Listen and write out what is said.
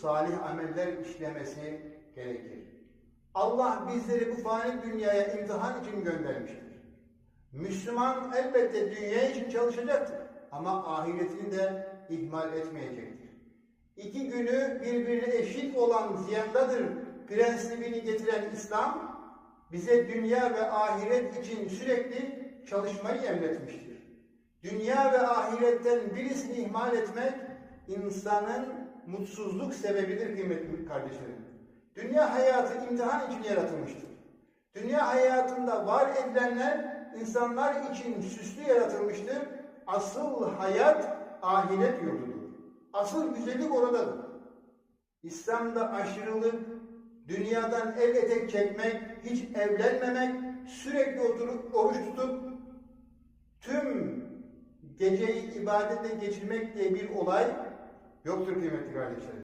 salih ameller işlemesi gerekir. Allah bizleri bu fani dünyaya imtihan için göndermiştir. Müslüman elbette dünya için çalışacaktır ama ahiretini de ihmal etmeyecektir. İki günü birbirine eşit olan ziyandadır prensibini getiren İslam, bize dünya ve ahiret için sürekli çalışmayı emretmiştir. Dünya ve ahiretten birisini ihmal etmek, insanın mutsuzluk sebebidir kıymetli kardeşlerim. Dünya hayatı imtihan için yaratılmıştır. Dünya hayatında var edilenler insanlar için süslü yaratılmıştır. Asıl hayat ahiret yurdudur. Asıl güzellik oradadır. İslam'da aşırılık, dünyadan el etek çekmek, hiç evlenmemek, sürekli oturup oruç tutup tüm geceyi ibadetle geçirmek diye bir olay yoktur kıymetli kardeşlerim.